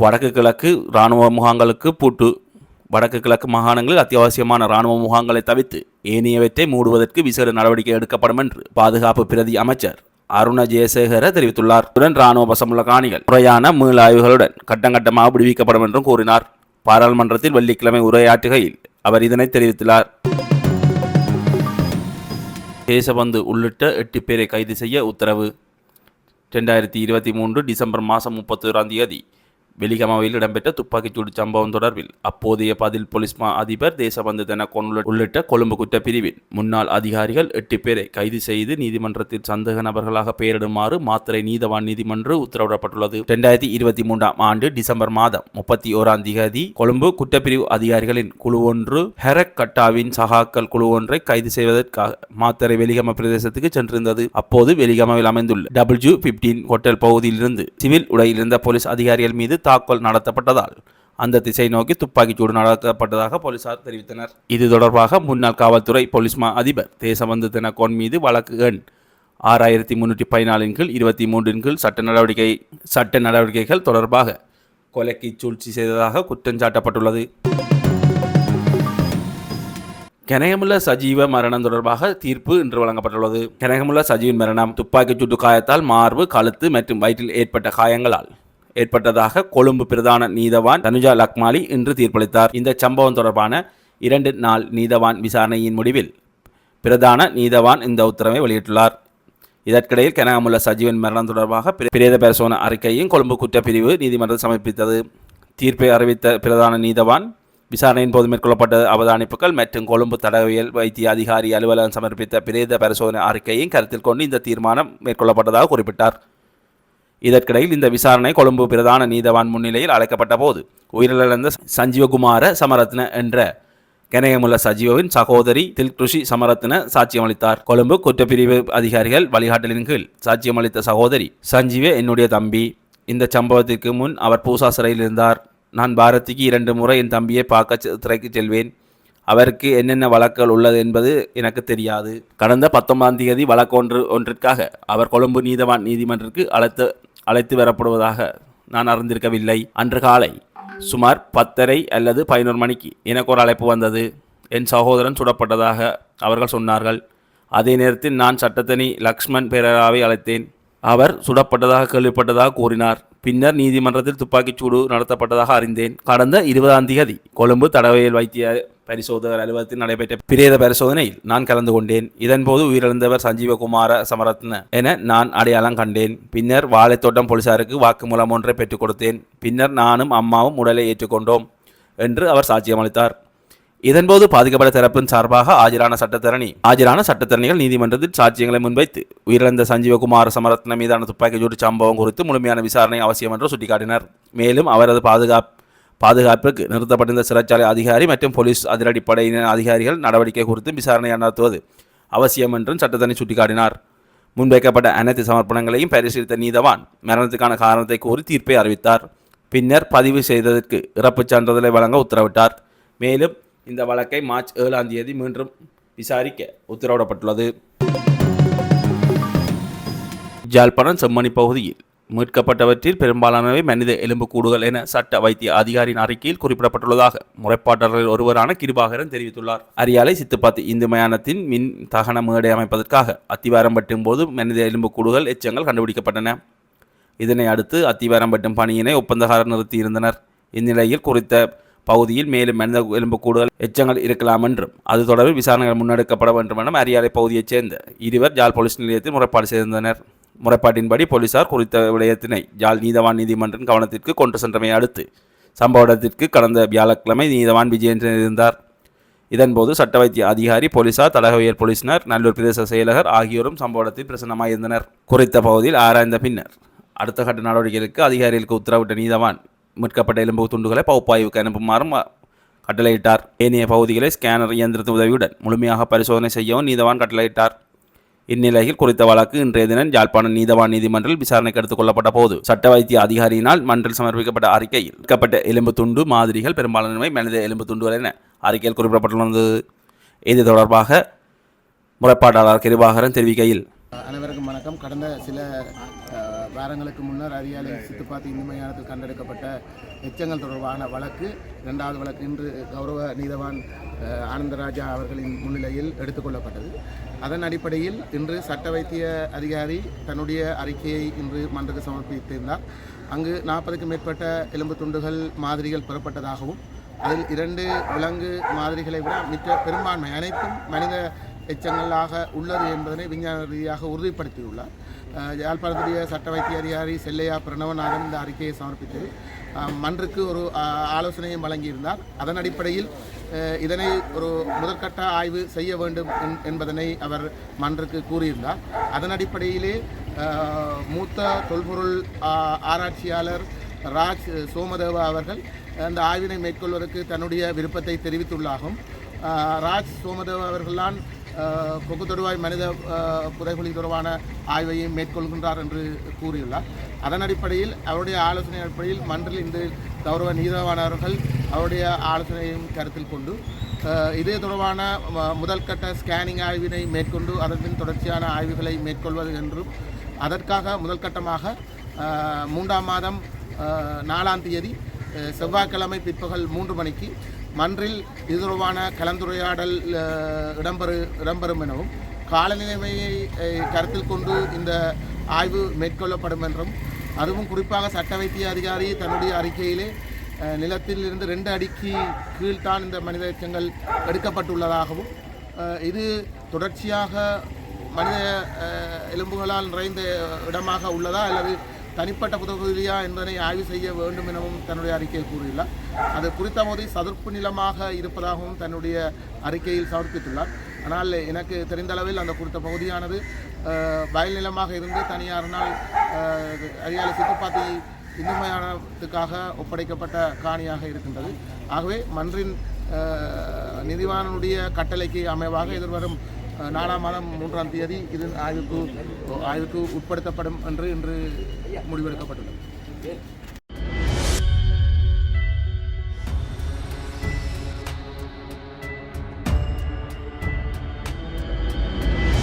வடக்கு கிழக்கு இராணுவ முகாங்களுக்கு பூட்டு. வடக்கு கிழக்கு மாகாணங்களில் அத்தியாவசியமான இராணுவ முகாங்களை தவிர்த்து ஏனையவற்றை மூடுவதற்கு விசேட நடவடிக்கை எடுக்கப்படும் என்று பாதுகாப்பு பிரதி அமைச்சர் அருண ஜெயசேகர தெரிவித்துள்ளார். உடன் இராணுவ வசமுள்ள காணிகள் முறையான மீளாய்வுகளுடன் கட்டங்கட்டமாக விடுவிக்கப்படும் என்றும் கூறினார். பாராளுமன்றத்தில் வெள்ளிக்கிழமை உரையாற்றுகையில் அவர் இதனை தெரிவித்துள்ளார். தேசபந்து உள்ளிட்ட எட்டு பேரை கைது செய்ய உத்தரவு. ரெண்டாயிரத்தி இருபத்தி மூன்று டிசம்பர் மாதம் முப்பத்தோராம் தேதி வெலிகமாவில் இடம்பெற்ற துப்பாக்கிச்சூடு சம்பவம் தொடர்பில் அப்போதைய பதில் போலீஸ் மா அதிபர் தேசபந்து தெனக்கோன் உள்ளிட்ட கொழும்பு குற்றப்பிரிவின் முன்னாள் அதிகாரிகள் எட்டு பேரை கைது செய்து நீதிமன்றத்தில் சந்தேக நபர்களாக பெயரிடுமாறு மாத்திரை நீதவான் நீதிமன்று உத்தரவிடப்பட்டுள்ளது. ரெண்டாயிரத்தி இருபத்தி மூன்றாம் ஆண்டு டிசம்பர் மாதம் முப்பத்தி ஓராம் தேதி கொழும்பு குற்றப்பிரிவு அதிகாரிகளின் குழு ஒன்று ஹெரக் கட்டாவின் சகாக்கள் குழு ஒன்றை கைது செய்வதற்காக மாத்தரை வெலிகம பிரதேசத்துக்கு சென்றிருந்தது. அப்போது வெலிகமாவில் அமைந்துள்ள டபிள்யூ பிப்டீன் ஹோட்டல் பகுதியிலிருந்து சிவில் உடையில் இருந்த போலீஸ் அதிகாரிகள் மீது தாக்குதல் நடத்தப்பட்டதால் அந்த திசை நோக்கி துப்பாக்கிச்சூடு நடத்தப்பட்டதாக போலீசார் தெரிவித்தனர். இது தொடர்பாக முன்னாள் காவல்துறை போலீஸ் மா அதிபர் தேசபந்து தினகோன் மீது வழக்கு எண் ஆறாயிரத்தி முன்னூற்றி பதினாலின் கீழ் இருபத்தி மூன்றின் கீழ் சட்ட நடவடிக்கை சட்ட நடவடிக்கைகள் தொடர்பாக கொலைக்கு சூழ்ச்சி செய்ததாக குற்றம் சாட்டப்பட்டுள்ளது. கனகமுள்ள சஜீவ மரணம் தொடர்பாக தீர்ப்பு இன்று வழங்கப்பட்டுள்ளது. கனகமுள்ள சஜீவின் மரணம் துப்பாக்கிச் சூட்டு காயத்தால் மார்பு கழுத்து மற்றும் வயிற்றில் ஏற்பட்ட காயங்களால் ஏற்பட்டதாக கொழும்பு பிரதான நீதவான் தனுஜா லக்மாலி இன்று தீர்ப்பளித்தார். இந்த சம்பவம் தொடர்பான இரண்டு நாள் நீதவான் விசாரணையின் முடிவில் பிரதான நீதவான் இந்த உத்தரவை வெளியிட்டுள்ளார். இதற்கிடையில் கனகமுள்ள சஜீவன் மரணம் தொடர்பாக பிர- பிரேத பரிசோதனை அறிக்கையும் கொழும்பு குற்றப்பிரிவு நீதிமன்றம் சமர்ப்பித்தது. தீர்ப்பை அறிவித்த பிரதான நீதவான் விசாரணையின் போது மேற்கொள்ளப்பட்ட அவதானிப்புகள் மற்றும் கொழும்பு தடவியல் வைத்திய அதிகாரி அலுவலகம் சமர்ப்பித்த பிரேத பரிசோதனை அறிக்கையும் கருத்தில் கொண்டு இந்த தீர்மானம் மேற்கொள்ளப்பட்டதாக குறிப்பிட்டார். இதற்கிடையில் இந்த விசாரணை கொழும்பு பிரதான நீதவான் முன்னிலையில் அழைக்கப்பட்ட போது உயிரிழந்த சஞ்சீவகுமார சமரத்ன என்ற கனகமுள்ள சஜீவவின் சகோதரி தில்கிருஷி சமரத்ன சாட்சியமளித்தார். கொழும்பு குற்றப்பிரிவு அதிகாரிகள் வழிகாட்டலின் கீழ் சாட்சியமளித்த சகோதரி சஞ்சீவ என்னுடைய தம்பி. இந்த சம்பவத்திற்கு முன் அவர் பூசா சிறையில் இருந்தார். நான் பாரதிக்கு இரண்டு முறை என் தம்பியை பார்க்க சிறைக்கு செல்வேன். அவருக்கு என்னென்ன வழக்குகள் உள்ளது என்பது எனக்கு தெரியாது. கடந்த பத்தொன்பதாம் தேதி வழக்கு ஒன்று ஒன்றிற்காக அவர் கொழும்பு நீதவான் நீதிமன்றத்திற்கு அழைத்து அழைத்து வரப்படுவதாக நான் அறிந்திருக்கவில்லை. அன்று காலை சுமார் பத்தரை அல்லது பதினோரு மணிக்கு எனக்கு ஒரு அழைப்பு வந்தது. என் சகோதரன் சுடப்பட்டதாக அவர்கள் சொன்னார்கள். அதே நேரத்தில் நான் சட்டத்தனி லக்ஷ்மண் பெரராவை அழைத்தேன். அவர் சுடப்பட்டதாக கேள்விப்பட்டதாக கூறினார். பின்னர் நீதிமன்றத்தில் துப்பாக்கிச் சூடு நடத்தப்பட்டதாக அறிந்தேன். கடந்த இருபதாம் தேதி கொழும்பு தடவையில் வைத்திய பரிசோதகர் அலுவலகத்தில் நடைபெற்ற பிரேத பரிசோதனையில் நான் கலந்து கொண்டேன். இதன்போது உயிரிழந்தவர் சஞ்சீவகுமார சமரத்ன என நான் அடையாளம் கண்டேன். பின்னர் வாழைத்தோட்டம் போலீசாருக்கு வாக்குமூலம் ஒன்றை பெற்றுக் கொடுத்தேன். பின்னர் நானும் அம்மாவும் உடலை ஏற்றுக்கொண்டோம் என்று அவர் சாட்சியமளித்தார். இதன்போது பாதிக்கப்பட்ட தரப்பின் சார்பாக ஆஜரான சட்டத்தரணி ஆஜரான சட்டத்தரணிகள் நீதிமன்றத்தில் சாட்சியங்களை முன்வைத்து உயிரிழந்த சஞ்சீவகுமார சமரத்ன மீதான துப்பாக்கிச்சூடு சம்பவம் குறித்து முழுமையான விசாரணை அவசியம் என்று சுட்டிக்காட்டினர். மேலும் அவரது பாதுகாப்பு பாதுகாப்பிற்கு நிறுத்தப்பட்டிருந்த சிறைச்சாலை அதிகாரி மற்றும் போலீஸ் அதிரடிப்படையினர் அதிகாரிகள் நடவடிக்கை குறித்து விசாரணை நடத்துவது அவசியம் என்றும் சட்டத்தனை சுட்டிக்காட்டினார். முன்வைக்கப்பட்ட அனைத்து சமர்ப்பணங்களையும் பரிசீலித்த நீதவான் மரணத்துக்கான காரணத்தை கூறி தீர்ப்பை அறிவித்தார். பின்னர் பதிவு செய்ததற்கு இறப்புச் சான்றிதழை வழங்க உத்தரவிட்டார். மேலும் இந்த வழக்கை மார்ச் ஏழாம் தேதி மீண்டும் விசாரிக்க உத்தரவிடப்பட்டுள்ளது. ஜாழ்ப்பாணம் செம்மணி பகுதியில் மீட்கப்பட்டவற்றில் பெரும்பாலானவை மனித எலும்புக்கூடுகள் என சட்ட வைத்திய அதிகாரியின் அறிக்கையில் குறிப்பிடப்பட்டுள்ளதாக முறைப்பாட்டாளர்கள் ஒருவரான கிருபாகரன் தெரிவித்துள்ளார். அரியாலை சித்துப்பாத்தி இந்து மயானத்தின் மின் தகன மேடை அமைப்பதற்காக அத்திவாரம் வெட்டும் போது மனித எலும்புக்கூடுகள் எச்சங்கள் கண்டுபிடிக்கப்பட்டன. இதனை அடுத்து அத்திவாரம் வெட்டும் பணியினை ஒப்பந்தக்காரர் நிறுத்தியிருந்தனர். இந்நிலையில் குறித்த பகுதியில் மேலும் மனித எலும்புக்கூடுகள் எச்சங்கள் இருக்கலாம் என்றும் அது தொடர்பில் விசாரணைகள் முன்னெடுக்கப்பட வேண்டும் என்றும் அரியாலை பகுதியைச் சேர்ந்த இருவர் ஜாழ் போலீஸ் நிலையத்தில் முறைப்பாடு செய்திருந்தனர். முறைப்பாட்டின்படி போலீசார் குறித்த விடயத்தினை ஜாழ் நீதவான் நீதிமன்றம் கவனத்திற்கு கொண்டு சென்றமை அடுத்து சம்பவ இடத்திற்கு கடந்த வியாழக்கிழமை நீதவான் விஜயன் இருந்தார். இதன்போது சட்ட வைத்திய அதிகாரி போலீசார் தடகவியல் போலீசினர் நல்லூர் பிரதேச செயலகர் ஆகியோரும் சம்பவ இடத்தில் பிரசன்னமாயிருந்தனர் குறித்த பகுதியில் ஆராய்ந்த பின்னர் அடுத்த கட்ட நடவடிக்கைகளுக்கு அதிகாரிகளுக்கு உத்தரவிட்ட நீதவான் மீட்கப்பட்ட எலும்பு துண்டுகளை பகுப்பாய்வுக்கு அனுப்புமாறும் கட்டளையிட்டார். ஏனைய பகுதிகளை ஸ்கேனர் இயந்திரத்தின் உதவியுடன் முழுமையாக பரிசோதனை செய்யவும் நீதவான் கட்டளையிட்டார். இந்நிலையில் குறித்த வழக்கு இன்றைய தினம் யாழ்ப்பாணம் நீதவான் நீதிமன்றில் விசாரணைக்கு எடுத்துக் கொள்ளப்பட்ட போது சட்ட வைத்திய அதிகாரியினால் மன்றில் சமர்ப்பிக்கப்பட்ட அறிக்கையில் எடுக்கப்பட்ட எலும்பு துண்டு மாதிரிகள் பெரும்பாலானவை மனித எலும்பு துண்டுகள் என அறிக்கையில் குறிப்பிடப்பட்டுள்ளது. இது தொடர்பாக முறைப்பாட்டாளர் கிருபாகரன் தெரிவிக்கையில் அனைவருக்கும் வணக்கம். கடந்த சில வாரங்களுக்கு முன்னர் அரியாலை சித்துப்பாத்தி இந்து மையானத்தில் கண்டெடுக்கப்பட்ட எச்சங்கள் தொடர்பான வழக்கு இரண்டாவது வழக்கு இன்று கௌரவ நீதவான் ஆனந்தராஜா அவர்களின் முன்னிலையில் எடுத்துக்கொள்ளப்பட்டது. அதன் அடிப்படையில் இன்று சட்ட வைத்திய அதிகாரி தன்னுடைய அறிக்கையை இன்று மன்றக்கு சமர்ப்பித்திருந்தார். அங்கு நாற்பதுக்கும் மேற்பட்ட எலும்பு துண்டுகள் மாதிரிகள் பெறப்பட்டதாகவும் அதில் இரண்டு விலங்கு மாதிரிகளை விட மிச்ச பெரும்பான்மை அனைத்தும் மனித எச்சங்களாக உள்ளது என்பதனை விஞ்ஞான ரீதியாக உறுதிப்படுத்தியுள்ளார். யாழ்ப்பாணத்துடைய சட்ட வைத்திய அதிகாரி செல்லையா பிரணவநாதன் இந்த அறிக்கையை சமர்ப்பித்து மன்றுக்கு ஒரு ஆலோசனையும் வழங்கியிருந்தார். அதன் அடிப்படையில் இதனை ஒரு முதற்கட்ட ஆய்வு செய்ய வேண்டும் என்- என்பதனை அவர் மன்றுக்கு கூறியிருந்தார். அதன் அடிப்படையிலே மூத்த தொல்பொருள் ஆராய்ச்சியாளர் ராஜ் சோமதேவா அவர்கள் அந்த ஆய்வினை மேற்கொள்வதற்கு தன்னுடைய விருப்பத்தை தெரிவித்துள்ளாகும். ராஜ் சோமதேவா அவர்கள்தான் கொக்கு தொடுவாய் மனித புதைகுழி தொடர்பான ஆய்வையும் மேற்கொள்கின்றார் என்று கூறியுள்ளார். அதன் அடிப்படையில் அவருடைய ஆலோசனை அடிப்படையில் மன்றில் இன்று கௌரவ நீதவானவர்கள் அவருடைய ஆலோசனையும் கருத்தில் கொண்டு இதே தொடர்பான முதல் கட்ட ஸ்கேனிங் ஆய்வினை மேற்கொண்டு அதன் பின் தொடர்ச்சியான ஆய்வுகளை மேற்கொள்வது என்றும் அதற்காக முதல் கட்டமாக மூன்றாம் மாதம் நாலாம் தேதி செவ்வாய்க்கிழமை பிற்பகல் மூன்று மணிக்கு மன்றில் இது தொடர்பான கலந்துரையாடல் இடம்பெறு இடம்பெறும் எனவும் காலநிலைமையை கருத்தில் கொண்டு இந்த ஆய்வு மேற்கொள்ளப்படும் என்றும் அதுவும் குறிப்பாக சட்ட வைத்திய அதிகாரி தன்னுடைய அறிக்கையிலே நிலத்தில் இருந்து ரெண்டு அடிக்கு கீழ்தான் இந்த மனித எச்சங்கள் எடுக்கப்பட்டுள்ளதாகவும் இது தொடர்ச்சியாக மனித எலும்புகளால் நிறைந்த இடமாக உள்ளதா அல்லது தனிப்பட்ட புதகுதியா என்பதனை ஆய்வு செய்ய வேண்டும் எனவும் தன்னுடைய அறிக்கையில் கூறியுள்ளார். அது குறித்த மோதி சதுர்ப்பு நிலமாக இருப்பதாகவும் தன்னுடைய அறிக்கையில் சமர்ப்பித்துள்ளார். ஆனால் எனக்கு தெரிந்த அளவில் அந்த குறித்த பகுதியானது வயல் நிலமாக இருந்து தனியாரினால் அஹ், அரியாலை சித்துப்பாத்தி இந்துமயானத்துக்காக ஒப்படைக்கப்பட்ட காணியாக இருக்கின்றது. ஆகவே மன்றின் நிதிவானனுடைய கட்டளைக்கு அமைவாக எதிர்வரும் நாலாம் மாதம் மூன்றாம் தேதி இது ஆய்வுக்கு ஆய்வுக்கு உட்படுத்தப்படும் என்று இன்று முடிவெடுக்கப்பட்டுள்ளது.